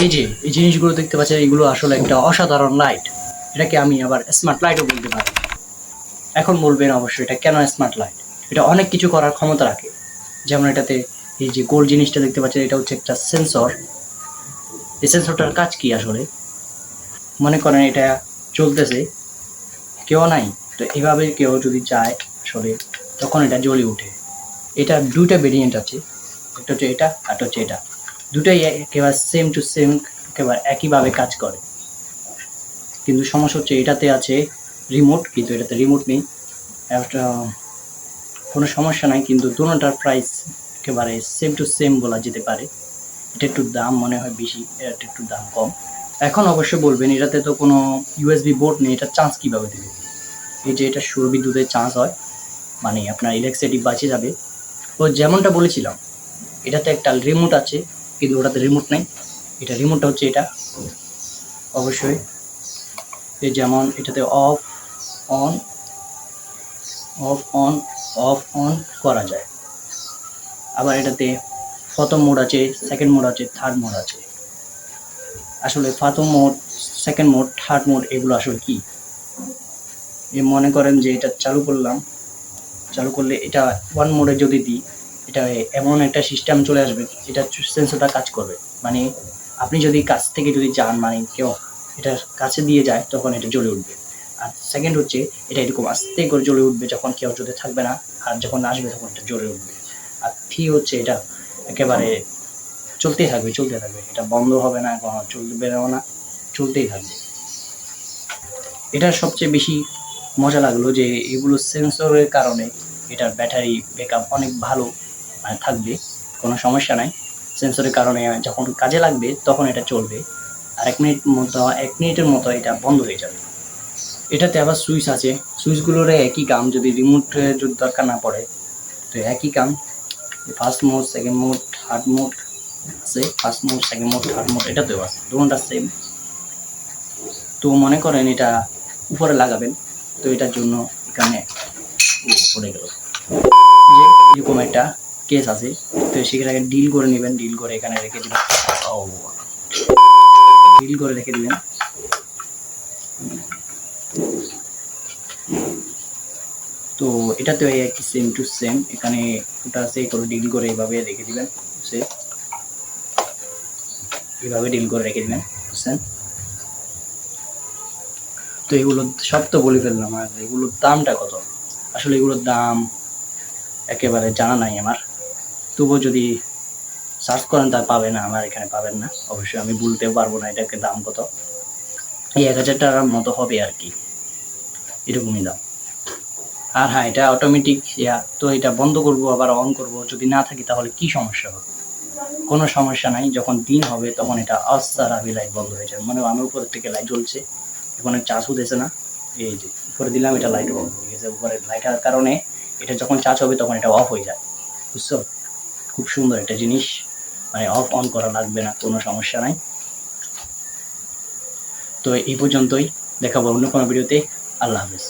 এই যে, এই জিনিসগুলো দেখতে পাচ্ছেন, এগুলো আসলে একটা অসাধারণ লাইট এটাকে আমি আবার স্মার্ট লাইটও বলতে পারি। এখন বলবেন অবশ্যই, এটা কেন স্মার্ট লাইট এটা অনেক কিছু করার ক্ষমতা রাখে। যেমন এটাতে এই যে গোল জিনিসটা দেখতে পাচ্ছেন, এটা হচ্ছে একটা সেন্সর এই সেন্সরটার কাজ কি আসলে? মনে করেন এটা চলতেছে, কেউ নাই, তো এভাবে কেউ যদি যায় আসলে, তখন এটা জ্বলে ওঠে। এটা দুইটা ভেরিয়েন্ট আছে, একটা হচ্ছে এটা আর হচ্ছে এটা। দুটাই একেবারে সেম টু সেম একেবারে একইভাবে কাজ করে। কিন্তু সমস্যা হচ্ছে এটাতে আছে রিমোট কিন্তু এটাতে রিমোট নেই। কোনো সমস্যা নাই, কিন্তু দুটার প্রাইস একেবারে সেম টু সেম বলা যেতে পারে। এটা একটু দাম মনে হয় বেশি, এটা একটু দাম কম। এখন অবশ্যই বলবেন, এটাতে তো কোনো ইউএসবি বোর্ড নেই, এটা চান্স কীভাবে দেবে? এই যে এটা সৌর বিদ্যুতের চান্স হয় মানে আপনার ইলেকট্রিসিটি বাঁচে যাবে। তো যেমনটা বলেছিলাম, এটাতে একটা রিমোট আছে কিন্তু ওটাতে রিমোট নেই। এটা রিমোটটা হচ্ছে এটা। অবশ্যই এই যেমন এটাতে off on off on off on করা যায়। আবার এটাতে প্রথম মোড আছে সেকেন্ড মোড আছে থার্ড মোড আছে। আসলে প্রথম mode second mode third mode এগুলো আসলে কি? এ মনে করেন যে এটা চালু করলাম। চালু করলে এটা ওয়ান মোডে যদি দিই এটা এমন একটা সিস্টেম চলে আসবে, এটা সেন্সরটা কাজ করবে। মানে আপনি যদি কাছ থেকে যদি যান মানে কেউ এটা কাছে দিয়ে যায়, তখন এটা জ্বলে উঠবে। আর সেকেন্ড হচ্ছে, এটা এরকম আস্তে করে জ্বলে উঠবে, যখন কেউ যদি থাকবে না, আর যখন আসবে, তখন এটা জ্বলে উঠবে। আর থ্রি হচ্ছে এটা একেবারে চলতেই থাকবে চলতে থাকবে। এটা বন্ধ হবে না কখনো চলতে বেরোবে না, চলতেই থাকবে। এটা সবচেয়ে বেশি মজা লাগল যে এগুলো সেন্সরের কারণে এটার ব্যাটারি ব্যাকআপ অনেক ভালো। মানে থাকবে, কোনো সমস্যা নাই। সেন্সরের কারণে যখন কাজে লাগবে, তখন এটা চলবে। আর এক মিনিট মতো, এক মিনিটের মতো এটা বন্ধ হয়ে যাবে। এটাতে আবার সুইচ আছে। সুইচগুলোর একই কাম যদি রিমোট যদি দরকার না পড়ে, তো একই কাম। First mode second mode third mode আছে। First mode second mode third mode এটাতেও আছে। দুটা সেম তো মনে করেন এটা উপরে লাগাবেন, তো এটার জন্য এখানে পড়ে গেল। যে, এরকম একটা কেস আছে, তো সেখানে ডিল করে নেবেন ডিল করে এখানে রেখে দিবেন। ডিল করে রেখে দিবেন। তো এটাতে একই সেম টু সেম এখানে ওটা আছে করে ডিল করে এইভাবে রেখে দিবেন সে এইভাবে ডিল করে রেখে দিবেন, বুঝছেন? তো এগুলো সব তো বলে ফেললাম, আর এগুলোর দামটা কত? আসলে এগুলোর দাম একেবারে জানা নাই আমার। তবুও যদি সার্চ করেন তা পাবেন না আমার এখানে পাবেন না। অবশ্যই আমি বলতেও পারব না এটাকে দাম কত। এই এক হাজার টাকার মতো হবে আর কি। এরকমই দাম। আর হ্যাঁ এটা অটোমেটিক ইয়া, তো এটা বন্ধ করব, আবার অন করব। যদি না থাকি তাহলে কি সমস্যা হবে? কোনো সমস্যা নাই, যখন দিন হবে তখন এটা অস্তারাবি লাইট বন্ধ হয়ে যাবে। মানে আমার উপর থেকে লাইট জ্বলছে। এখন চার্জ হতেছে না। এই যে, উপরে দিলাম, এটা লাইট বন্ধ হয়ে গেছে। উপরে লাইটার কারণে এটা যখন চার্জ হবে তখন এটা অফ হয়ে যায়। বুঝছ? খুব সুন্দর একটা জিনিস। মানে অফ অন করা লাগবে না, কোনো সমস্যা নাই। তো এই পর্যন্তই, দেখাবো অন্য কোনো ভিডিওতে আল্লাহ হাফেজ।